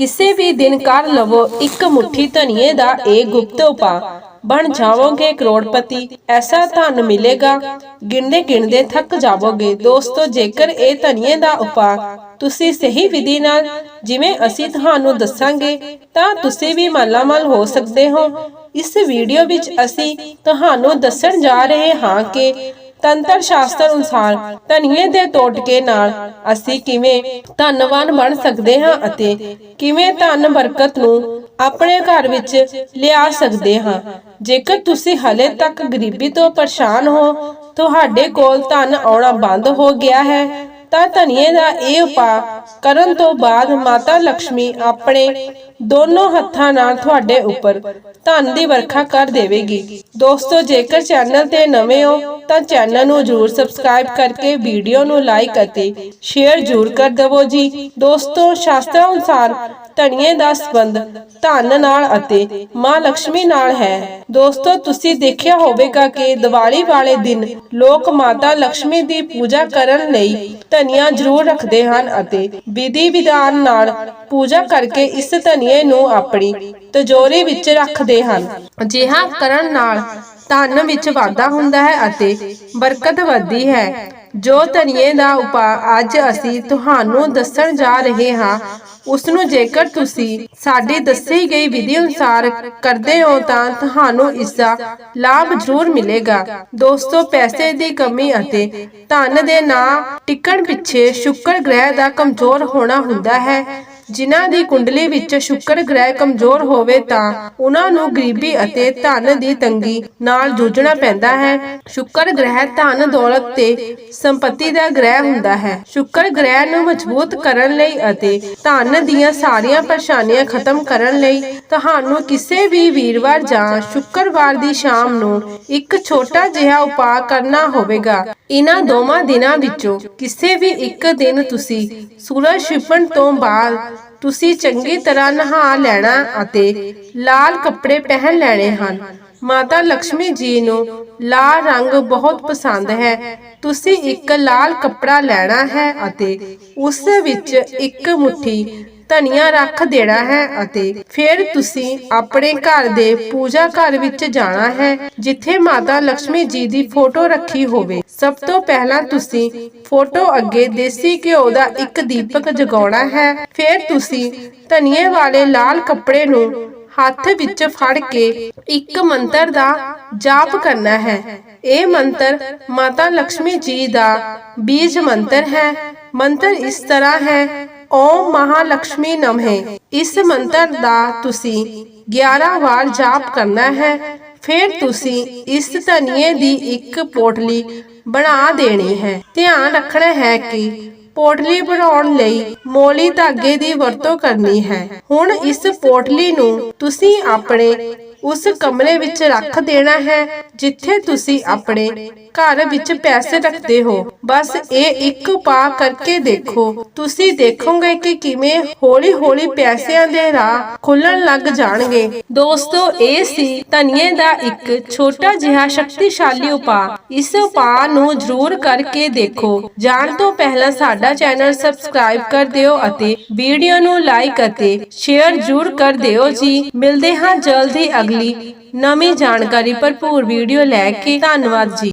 ਕਿਸੇ ਵੀ ਦਿਨ ਕਰ ਲਵੋ, ਇੱਕ ਮੁਠੀ ਧਨੀਏ ਦਾ ਇਹ ਗੁਪਤ ਉਪਾਅ। ਬਣ ਜਾਵੋਗੇ ਕਰੋੜਪਤੀ, ਐਸਾ ਧਨ ਮਿਲੇਗਾ। ਗਿਣਦੇ ਗਿਣਦੇ ਥੱਕ ਜਾਵੋਗੇ। ਦੋਸਤੋ, ਜੇਕਰ ਇਹ ਧਨੀਏ ਦਾ ਉਪਾਅ ਤੁਸੀਂ ਸਹੀ ਵਿਧੀ ਨਾਲ ਜਿਵੇਂ ਅਸੀਂ ਤੁਹਾਨੂੰ ਦੱਸਾਂਗੇ, ਤਾਂ ਤੁਸੀਂ ਵੀ ਮਾਲਾਮਾਲ ਹੋ ਸਕਦੇ ਹੋ। ਇਸ ਵੀਡੀਓ ਵਿੱਚ ਅਸੀਂ ਤੁਹਾਨੂੰ ਦੱਸਣ ਜਾ ਰਹੇ ਹਾਂ ਕਿ ਤੰਤਰ ਸ਼ਾਸਤਰ ਅਨੁਸਾਰ ਧਨੀਏ ਦੇ ਟੋਟਕੇ ਨਾਲ ਅਸੀਂ ਕਿਵੇਂ ਧਨਵਾਨ ਬਣ ਸਕਦੇ ਹਾਂ ਅਤੇ ਕਿਵੇਂ ਧਨ ਬਰਕਤ ਨੂੰ ਆਪਣੇ ਘਰ ਵਿੱਚ ਲਿਆ ਸਕਦੇ ਹਾਂ। ਜੇਕਰ ਤੁਸੀਂ ਹਲੇ ਤੱਕ ਗਰੀਬੀ ਤੋਂ ਪਰੇਸ਼ਾਨ ਹੋ, ਤੁਹਾਡੇ ਕੋਲ ਧਨ ਆਉਣਾ ਬੰਦ ਹੋ ਗਿਆ ਹੈ ਤਾਂ ਧਨੀਏ ਦਾ ਇਹ ਉਪਾਅ ਕਰਨ ਤੋਂ ਬਾਅਦ ਮਾਤਾ ਲਕਸ਼ਮੀ ਆਪਣੇ ਦੋਨੋਂ ਹੱਥਾਂ ਨਾਲ ਤੁਹਾਡੇ ਉੱਪਰ ਧਨ ਦੀ ਵਰਖਾ ਕਰ ਦੇਵੇਗੀ। ਦੋਸਤੋ, ਜੇਕਰ ਚੈਨਲ ਤੇ ਨਵੇਂ ਹੋ, ਤਾਂ ਚੈਨਲ ਨੂੰ ਜਰੂਰ ਸਬਸਕ੍ਰਾਈਬ ਕਰਕੇ ਵੀਡੀਓ ਨੂੰ ਲਾਈਕ ਅਤੇ ਸ਼ੇਅਰ ਜਰੂਰ ਕਰ ਦਵੋ ਜੀ। ਦੋਸਤੋ, ਸ਼ਾਸਤਰਾਂ ਅਨੁਸਾਰ ਧਨੀਏ ਦਾ ਸੰਬੰਧ ਧਨ ਨਾਲ ਅਤੇ ਮਾਂ ਲਕਸ਼ਮੀ ਨਾਲ ਹੈ। ਦੋਸਤੋ, ਤੁਸੀਂ ਦੇਖਿਆ ਹੋਵੇਗਾ ਕਿ ਦੀਵਾਲੀ ਵਾਲੇ ਦਿਨ ਲੋਕ ਮਾਤਾ ਲਕਸ਼ਮੀ ਦੀ ਪੂਜਾ ਕਰਨ ਲਈ ਧਨੀਆ ਜ਼ਰੂਰ ਰੱਖਦੇ ਹਨ ਅਤੇ ਵਿਧੀ ਵਿਧਾਨ ਨਾਲ ਪੂਜਾ ਕਰਕੇ ਇਸ ਧਨੀਏ ਨੂੰ ਆਪਣੀ ਤਜੋਰੀ ਵਿੱਚ ਰੱਖਦੇ ਹਨ। ਅਜਿਹਾ ਕਰਨ ਨਾਲ ਧਨ ਵਿੱਚ ਵਾਧਾ ਹੁੰਦਾ ਹੈ ਅਤੇ ਬਰਕਤ ਵਧਦੀ ਹੈ। ਜੋ ਧਨੀਏ ਦਾ ਉਪਾਅ ਅੱਜ ਅਸੀਂ ਤੁਹਾਨੂੰ ਦੱਸਣ ਜਾ ਰਹੇ ਹਾਂ ਉਸ ਨੂੰ ਜੇਕਰ ਤੁਸੀਂ ਸਾਡੀ ਦੱਸੀ ਗਈ ਵਿਧੀ ਅਨੁਸਾਰ ਕਰਦੇ ਹੋ ਤਾਂ ਤੁਹਾਨੂੰ ਇਸ ਦਾ ਲਾਭ ਜ਼ਰੂਰ ਮਿਲੇਗਾ। ਦੋਸਤੋ, ਪੈਸੇ ਦੀ ਕਮੀ ਅਤੇ ਧਨ ਦੇ ਨਾ ਟਿਕਣ ਪਿੱਛੇ ਸ਼ੁੱਕਰ ਗ੍ਰਹਿ ਦਾ ਕਮਜ਼ੋਰ ਹੋਣਾ ਹੁੰਦਾ ਹੈ। ਜਿਨ੍ਹਾਂ ਦੀ ਕੁੰਡਲੀ ਵਿੱਚ ਸ਼ੁਕਰ ਗ੍ਰਹਿ ਕਮਜ਼ੋਰ ਹੋਵੇ ਤਾਂ ਉਹਨਾਂ ਨੂੰ ਗਰੀਬੀ ਅਤੇ ਧਨ ਦੀ ਤੰਗੀ ਨਾਲ ਜੂਝਣਾ ਪੈਂਦਾ ਹੈ। ਸ਼ੁੱਕਰ ਗ੍ਰਹਿ ਧਨ ਦੌਲਤ ਤੇ ਸੰਪਤੀ ਦਾ ਗ੍ਰਹਿ ਹੁੰਦਾ ਹੈ। ਸ਼ੁੱਕਰ ਗ੍ਰਹਿ ਨੂੰ ਮਜ਼ਬੂਤ ਕਰਨ ਲਈ ਅਤੇ ਧਨ ਦੀਆਂ ਸਾਰੀਆਂ ਪਰੇਸ਼ਾਨੀਆਂ ਖਤਮ ਕਰਨ ਲਈ ਤੁਹਾਨੂੰ ਕਿਸੇ ਵੀ ਵੀਰਵਾਰ ਜਾਂ ਸ਼ੁੱਕਰਵਾਰ ਦੀ ਸ਼ਾਮ ਨੂੰ ਇੱਕ ਛੋਟਾ ਜਿਹਾ ਉਪਾਅ ਕਰਨਾ ਹੋਵੇਗਾ। ਇਹਨਾਂ ਦੋਵਾਂ ਦਿਨਾਂ ਵਿੱਚੋਂ ਕਿਸੇ ਵੀ ਇੱਕ ਦਿਨ ਤੁਸੀਂ ਸੂਰਜ ਛਿਪਣ ਤੋਂ ਬਾਅਦ ਤੁਸੀਂ ਚੰਗੀ ਤਰ੍ਹਾਂ ਨਹਾ ਲੈਣਾ ਅਤੇ ਲਾਲ ਕੱਪੜੇ ਪਹਿਨ ਲੈਣੇ ਹਨ। ਮਾਤਾ ਲక్ష్ਮੀ ਜੀ ਨੂੰ ਲਾਲ ਰੰਗ ਬਹੁਤ ਪਸੰਦ ਹੈ। ਤੁਸੀਂ ਇੱਕ ਲਾਲ ਕੱਪੜਾ ਲੈਣਾ ਹੈ ਅਤੇ ਉਸ ਵਿੱਚ ਇੱਕ ਮੁਠੀ ਧਨੀਆ ਰੱਖ ਦੇਣਾ ਹੈ ਅਤੇ ਫਿਰ ਤੁਸੀਂ ਆਪਣੇ ਘਰ ਦੇ ਪੂਜਾ ਘਰ ਵਿੱਚ ਜਾਣਾ ਹੈ, ਜਿੱਥੇ ਮਾਤਾ ਲక్ష్ਮੀ ਜੀ ਦੀ ਫੋਟੋ ਰੱਖੀ ਹੋਵੇ। ਸਭ ਤੋਂ ਪਹਿਲਾਂ ਤੁਸੀਂ ਫੋਟੋ ਅੱਗੇ ਦੇਸੀ ਘਿਓ ਦਾ ਇੱਕ ਦੀਪਕ ਜਗਾਉਣਾ ਹੈ। ਫਿਰ ਤੁਸੀਂ ਧਨੀਏ ਵਾਲੇ ਲਾਲ ਕੱਪੜੇ ਨੂੰ ਹੱਥ ਵਿੱਚ ਫੜ ਕੇ ਇੱਕ ਮੰਤਰ ਦਾ ਜਾਪ ਕਰਨਾ ਹੈ। ਇਹ ਮੰਤਰ ਮਾਤਾ ਲక్ష్ਮੀ ਜੀ ਦਾ ਬੀਜ ਮੰਤਰ ਹੈ। ਮੰਤਰ ਇਸ ਤਰ੍ਹਾਂ ਹੈ ਓਮ ਮਹਾਲక్ష్ਮੀ ਨਮਹਿ ਇਸ ਮੰਤਰ ਦਾ ਤੁਸੀਂ 11 ਵਾਰ ਜਾਪ ਕਰਨਾ ਹੈ, ਫਿਰ ਤੁਸੀਂ ਇਸ ਧਨੀਏ ਦੀ ਇੱਕ ਪੋਟਲੀ ਬਣਾ ਦੇਣੀ ਹੈ। ਧਿਆਨ ਰੱਖਣਾ ਹੈ ਕਿ ਪੋਟਲੀ ਬਣਾਉਣ ਲਈ ਮੋਲੀ ਧਾਗੇ ਦੀ ਵਰਤੋਂ ਕਰਨੀ ਹੈ। ਹੁਣ ਇਸ ਪੋਟਲੀ ਨੂੰ ਤੁਸੀਂ ਆਪਣੇ ਉਸ ਕਮਰੇ ਵਿੱਚ ਰੱਖ ਦੇਣਾ ਹੈ, ਜਿੱਥੇ ਤੁਸੀਂ ਆਪਣੇ ਘਰ ਵਿੱਚ ਪੈਸੇ ਰੱਖਦੇ ਹੋ। ਬਸ ਇਹ ਇੱਕ ਪਾ ਕਰਕੇ ਦੇਖੋ। ਤੁਸੀਂ ਦੇਖੋਗੇ ਕਿ ਕਿਵੇਂ ਹੌਲੀ-ਹੌਲੀ ਪੈਸਿਆਂ ਦੇ ਰਾਹ ਖੁੱਲਣ ਲੱਗ ਜਾਣਗੇ। ਦੋਸਤੋ, ਇਹ ਸੀ ਧਨੀਏ ਦਾ ਇੱਕ ਛੋਟਾ ਜਿਹਾ ਸ਼ਕਤੀਸ਼ਾਲੀ ਉਪਾਅ। ਇਸ ਉਪਾਅ ਨੂੰ ਜ਼ਰੂਰ ਕਰਕੇ ਦੇਖੋ। ਜਾਣ ਤੋਂ ਪਹਿਲਾਂ ਸਾਡਾ ਚੈਨਲ ਸਬਸਕ੍ਰਾਈਬ ਕਰ ਦਿਓ ਅਤੇ ਵੀਡੀਓ ਨੂੰ ਲਾਈਕ ਅਤੇ ਸ਼ੇਅਰ ਜ਼ਰੂਰ ਕਰ ਦਿਓ ਜੀ। ਮਿਲਦੇ ਹਾਂ ਜਲਦੀ ਅਗਲੀ ਨਵੀਂ ਜਾਣਕਾਰੀ ਭਰਪੂਰ ਵੀਡੀਓ ਲੈ ਕੇ ਧੰਨਵਾਦ ਜੀ।